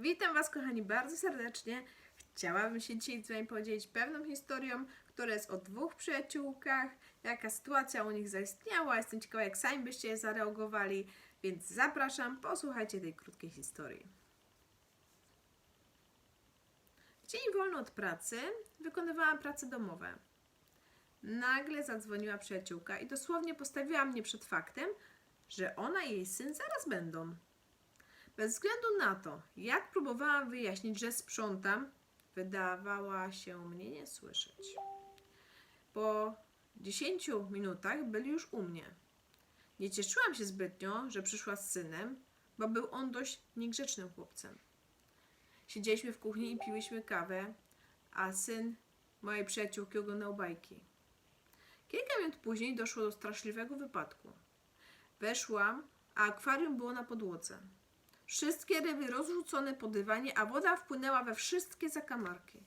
Witam Was, kochani, bardzo serdecznie. Chciałabym się dzisiaj z Wami podzielić pewną historią, która jest o dwóch przyjaciółkach, jaka sytuacja u nich zaistniała. Jestem ciekawa, jak sami byście zareagowali, więc zapraszam, posłuchajcie tej krótkiej historii. W dzień wolny od pracy wykonywałam prace domowe. Nagle zadzwoniła przyjaciółka i dosłownie postawiła mnie przed faktem, że ona i jej syn zaraz będą. Bez względu na to, jak próbowałam wyjaśnić, że sprzątam, wydawała się mnie nie słyszeć. Po 10 minutach byli już u mnie. Nie cieszyłam się zbytnio, że przyszła z synem, bo był on dość niegrzecznym chłopcem. Siedzieliśmy w kuchni i piłyśmy kawę, a syn mojej przyjaciółki oglądał bajki. Kilka minut później doszło do straszliwego wypadku. Weszłam, a akwarium było na podłodze. Wszystkie ryby rozrzucone po dywanie, a woda wpłynęła we wszystkie zakamarki.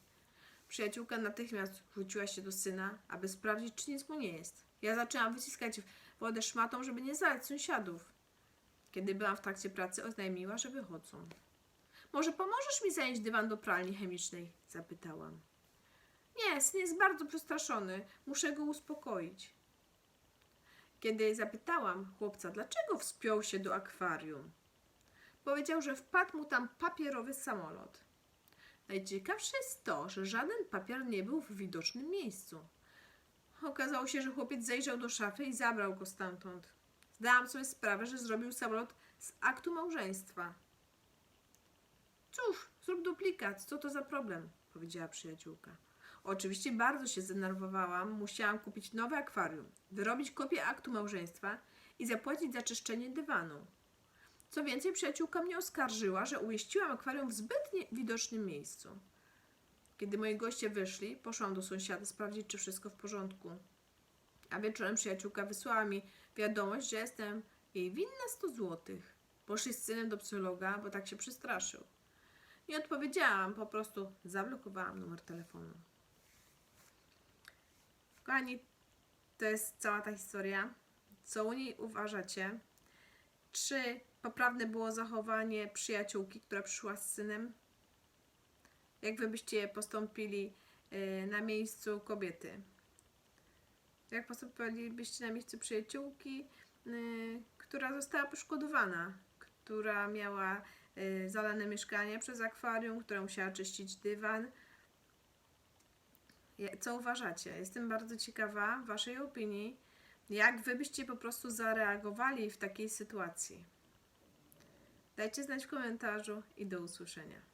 Przyjaciółka natychmiast rzuciła się do syna, aby sprawdzić, czy nic mu nie jest. Ja zaczęłam wyciskać wodę szmatą, żeby nie zalać sąsiadów. Kiedy byłam w trakcie pracy, oznajmiła, że wychodzą. Może pomożesz mi zanieść dywan do pralni chemicznej? Zapytałam. Nie, syn jest bardzo przestraszony. Muszę go uspokoić. Kiedy zapytałam chłopca, dlaczego wspiął się do akwarium, powiedział, że wpadł mu tam papierowy samolot. Najciekawsze jest to, że żaden papier nie był w widocznym miejscu. Okazało się, że chłopiec zajrzał do szafy i zabrał go stamtąd. Zdałam sobie sprawę, że zrobił samolot z aktu małżeństwa. Cóż, zrób duplikat, co to za problem? powiedziała przyjaciółka. Oczywiście bardzo się zdenerwowałam, musiałam kupić nowe akwarium, wyrobić kopię aktu małżeństwa i zapłacić za czyszczenie dywanu. Co więcej, przyjaciółka mnie oskarżyła, że umieściłam akwarium w zbyt widocznym miejscu. Kiedy moi goście wyszli, poszłam do sąsiada sprawdzić, czy wszystko w porządku. A wieczorem przyjaciółka wysłała mi wiadomość, że jestem jej winna 100 złotych. Poszli z synem do psychologa, bo tak się przestraszył. Nie odpowiedziałam, po prostu zablokowałam numer telefonu. Kochani, to jest cała ta historia. Co u niej uważacie? Czy poprawne było zachowanie przyjaciółki, która przyszła z synem? Jak wy byście postąpili y, na miejscu kobiety? Jak postąpilibyście na miejscu przyjaciółki, y, która została poszkodowana, która miała y, zalane mieszkanie przez akwarium, która musiała czyścić dywan? Co uważacie? Jestem bardzo ciekawa Waszej opinii. Jak Wy byście po prostu zareagowali w takiej sytuacji? Dajcie znać w komentarzu i do usłyszenia.